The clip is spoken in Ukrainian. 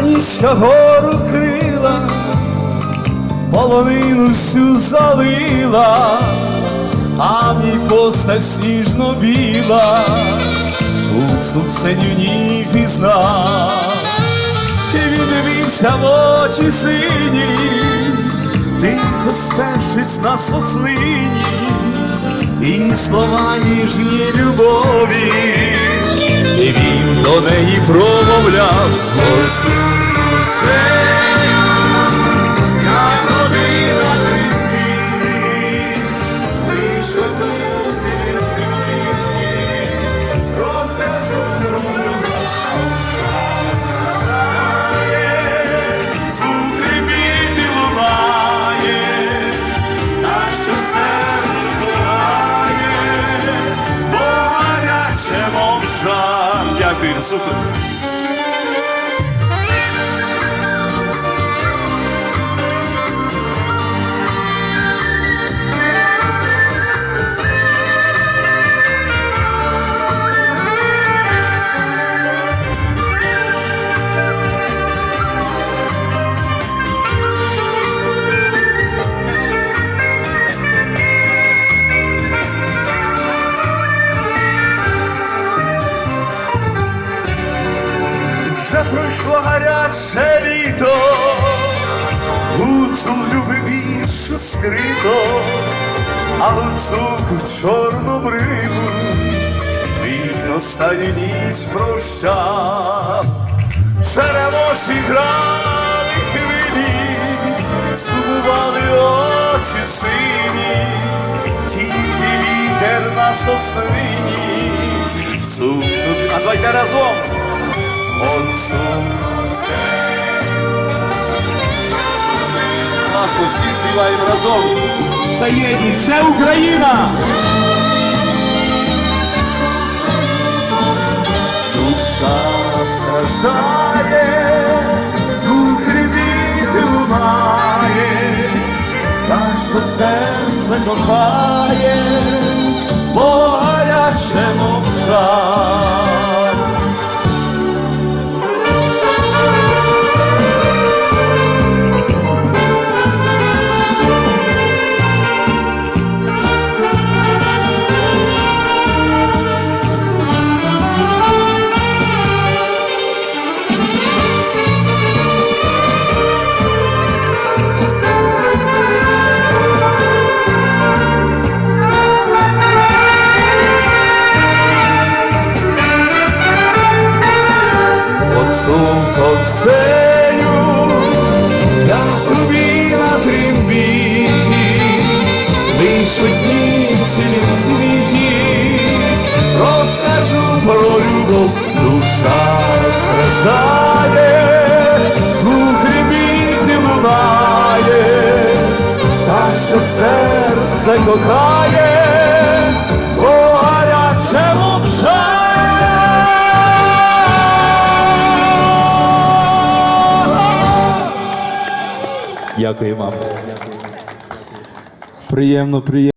нічка гору крила, полонину всю залила, а в ній постать сніжно біла, гуцул синю пізнав, і він дивився в очі сині, тихо спершись на соснині, і слова ніжні любові, до неї промовляв. Гуцул мовча. Дякую, супер. Вже пройшло гаряче літо, гуцул любив віршу скрито, а гуцулку чорну бриву він останню ніч прощав. Черемоші грали хвилі, сумували очі сині, тільки вітер на соснині. Сумнуть, а давайте разом. Отцу Класно, всі співаємо разом. Це єдність, це Україна! Душа страждає, звук ребіти лунає, та що серце кохає, бо гаряче мовчає. Отцу концею, я тобі на трембіті, лиш одні в цілім світі, розкажу про любов, душа страждає, звук ребіти лунає, так що серце кохає, бо гаряче Дякую вам. Приємно, приємно.